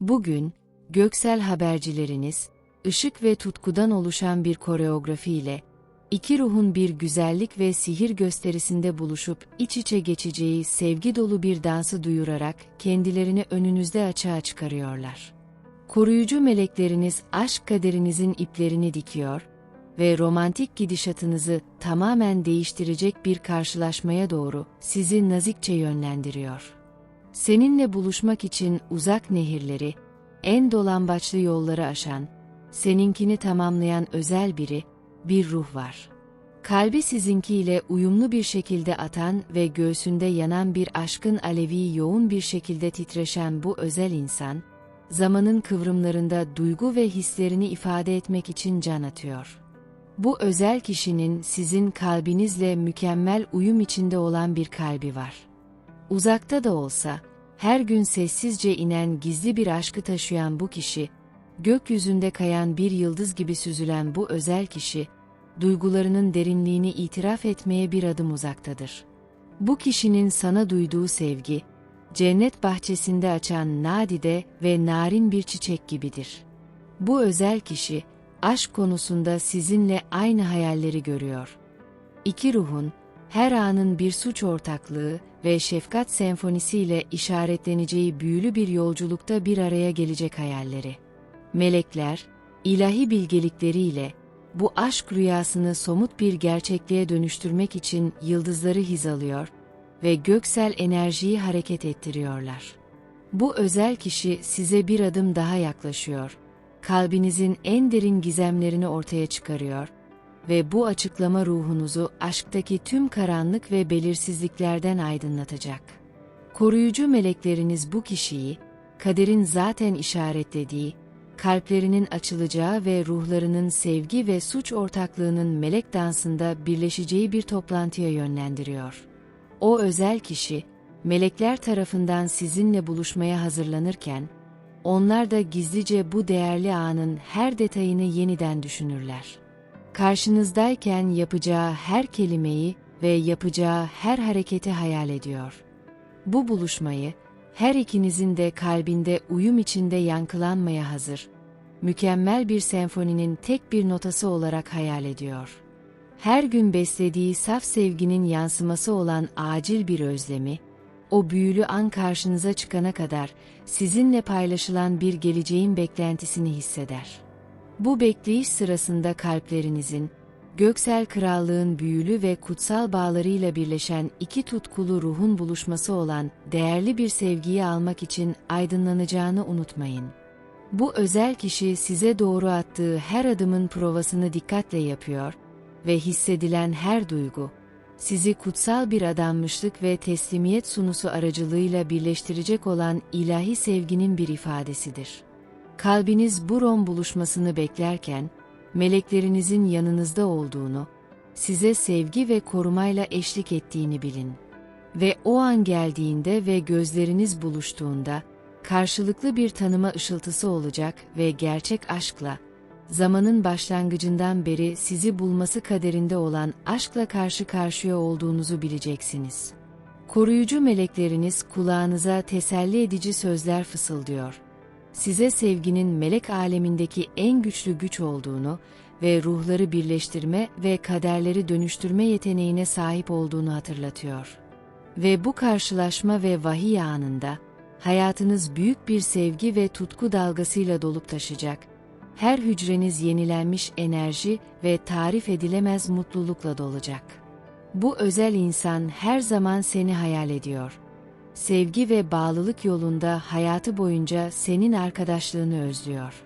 Bugün, göksel habercileriniz, ışık ve tutkudan oluşan bir koreografi ile, iki ruhun bir güzellik ve sihir gösterisinde buluşup iç içe geçeceği sevgi dolu bir dansı duyurarak kendilerini önünüzde açığa çıkarıyorlar. Koruyucu melekleriniz aşk kaderinizin iplerini dikiyor ve romantik gidişatınızı tamamen değiştirecek bir karşılaşmaya doğru sizi nazikçe yönlendiriyor. Seninle buluşmak için uzak nehirleri, en dolambaçlı yolları aşan, seninkini tamamlayan özel biri, bir ruh var. Kalbi sizinkiyle uyumlu bir şekilde atan ve göğsünde yanan bir aşkın alevi yoğun bir şekilde titreşen bu özel insan, zamanın kıvrımlarında duygu ve hislerini ifade etmek için can atıyor. Bu özel kişinin sizin kalbinizle mükemmel uyum içinde olan bir kalbi var. Uzakta da olsa, her gün sessizce inen gizli bir aşkı taşıyan bu kişi, gökyüzünde kayan bir yıldız gibi süzülen bu özel kişi, duygularının derinliğini itiraf etmeye bir adım uzaktadır. Bu kişinin sana duyduğu sevgi, cennet bahçesinde açan nadide ve narin bir çiçek gibidir. Bu özel kişi, aşk konusunda sizinle aynı hayalleri görüyor. İki ruhun, her anın bir suç ortaklığı ve şefkat senfonisiyle işaretleneceği büyülü bir yolculukta bir araya gelecek hayalleri. Melekler, ilahi bilgelikleriyle bu aşk rüyasını somut bir gerçekliğe dönüştürmek için yıldızları hizalıyor ve göksel enerjiyi hareket ettiriyorlar. Bu özel kişi size bir adım daha yaklaşıyor, kalbinizin en derin gizemlerini ortaya çıkarıyor ve bu açıklama ruhunuzu aşktaki tüm karanlık ve belirsizliklerden aydınlatacak. Koruyucu melekleriniz bu kişiyi, kaderin zaten işaretlediği, kalplerinin açılacağı ve ruhlarının sevgi ve suç ortaklığının melek dansında birleşeceği bir toplantıya yönlendiriyor. O özel kişi, melekler tarafından sizinle buluşmaya hazırlanırken, onlar da gizlice bu değerli anın her detayını yeniden düşünürler. Karşınızdayken yapacağı her kelimeyi ve yapacağı her hareketi hayal ediyor. Bu buluşmayı, her ikinizin de kalbinde uyum içinde yankılanmaya hazır, mükemmel bir senfoninin tek bir notası olarak hayal ediyor. Her gün beslediği saf sevginin yansıması olan acil bir özlemi, o büyülü an karşınıza çıkana kadar sizinle paylaşılan bir geleceğin beklentisini hisseder. Bu bekleyiş sırasında kalplerinizin, göksel krallığın büyülü ve kutsal bağlarıyla birleşen iki tutkulu ruhun buluşması olan değerli bir sevgiyi almak için aydınlanacağını unutmayın. Bu özel kişi size doğru attığı her adımın provasını dikkatle yapıyor ve hissedilen her duygu, sizi kutsal bir adanmışlık ve teslimiyet sunusu aracılığıyla birleştirecek olan ilahi sevginin bir ifadesidir. Kalbiniz bu Rom buluşmasını beklerken, meleklerinizin yanınızda olduğunu, size sevgi ve korumayla eşlik ettiğini bilin. Ve o an geldiğinde ve gözleriniz buluştuğunda, karşılıklı bir tanıma ışıltısı olacak ve gerçek aşkla, zamanın başlangıcından beri sizi bulması kaderinde olan aşkla karşı karşıya olduğunuzu bileceksiniz. Koruyucu melekleriniz kulağınıza teselli edici sözler fısıldıyor. Size sevginin melek alemindeki en güçlü güç olduğunu ve ruhları birleştirme ve kaderleri dönüştürme yeteneğine sahip olduğunu hatırlatıyor. Ve bu karşılaşma ve vahiy anında, hayatınız büyük bir sevgi ve tutku dalgasıyla dolup taşacak. Her hücreniz yenilenmiş enerji ve tarif edilemez mutlulukla dolacak. Bu özel insan her zaman seni hayal ediyor. Sevgi ve bağlılık yolunda hayatı boyunca senin arkadaşlığını özlüyor.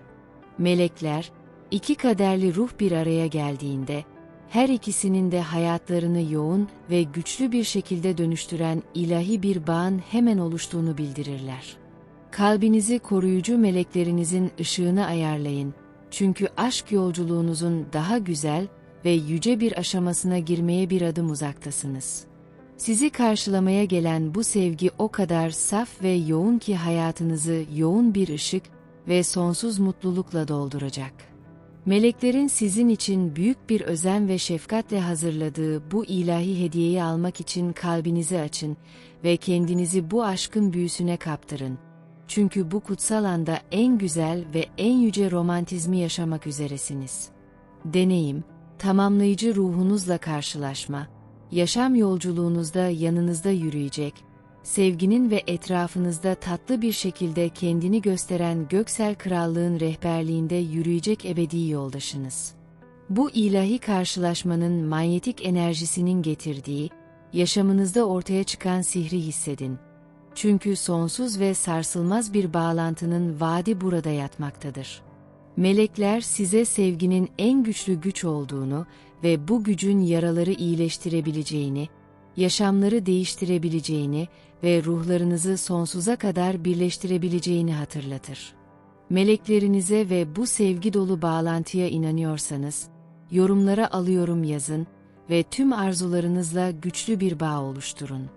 Melekler, iki kaderli ruh bir araya geldiğinde, her ikisinin de hayatlarını yoğun ve güçlü bir şekilde dönüştüren ilahi bir bağın hemen oluştuğunu bildirirler. Kalbinizi koruyucu meleklerinizin ışığını ayarlayın. Çünkü aşk yolculuğunuzun daha güzel ve yüce bir aşamasına girmeye bir adım uzaktasınız. Sizi karşılamaya gelen bu sevgi o kadar saf ve yoğun ki hayatınızı yoğun bir ışık ve sonsuz mutlulukla dolduracak. Meleklerin sizin için büyük bir özen ve şefkatle hazırladığı bu ilahi hediyeyi almak için kalbinizi açın ve kendinizi bu aşkın büyüsüne kaptırın. Çünkü bu kutsal anda en güzel ve en yüce romantizmi yaşamak üzeresiniz. Deneyim, tamamlayıcı ruhunuzla karşılaşma, yaşam yolculuğunuzda yanınızda yürüyecek, sevginin ve etrafınızda tatlı bir şekilde kendini gösteren göksel krallığın rehberliğinde yürüyecek ebedi yoldaşınız. Bu ilahi karşılaşmanın manyetik enerjisinin getirdiği, yaşamınızda ortaya çıkan sihri hissedin. Çünkü sonsuz ve sarsılmaz bir bağlantının vaadi burada yatmaktadır. Melekler size sevginin en güçlü güç olduğunu ve bu gücün yaraları iyileştirebileceğini, yaşamları değiştirebileceğini ve ruhlarınızı sonsuza kadar birleştirebileceğini hatırlatır. Meleklerinize ve bu sevgi dolu bağlantıya inanıyorsanız, yorumlara alıyorum yazın ve tüm arzularınızla güçlü bir bağ oluşturun.